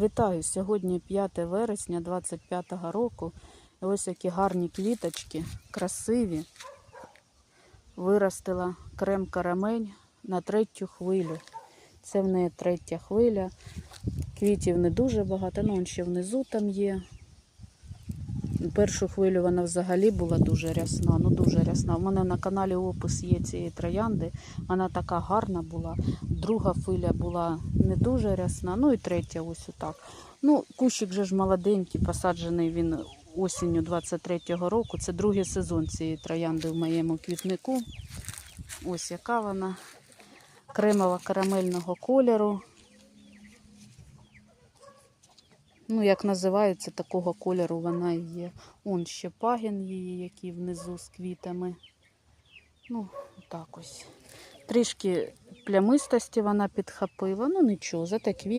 Вітаю! Сьогодні 5 вересня 25 року. Ось які гарні квіточки, красиві. Виростила крем карамель на третю хвилю. Це в неї третя хвиля. Квітів не дуже багато, ну ще внизу там є. Першу хвилю вона взагалі була дуже рясна, ну дуже рясна. У мене на каналі опис є цієї троянди. Вона така гарна була. Друга хвиля була не дуже рясна, ну і третя ось отак. Ну, кущик же ж молоденький, посаджений він осінню 23-го року. Це другий сезон цієї троянди в моєму квітнику. Ось яка вона. Кремово карамельного кольору. Ну, як називається, такого кольору вона і є. Он ще пагін її, який внизу з квітами. Ну, так ось. Трішки плямистості вона підхопила. Ну нічого, зате квіт.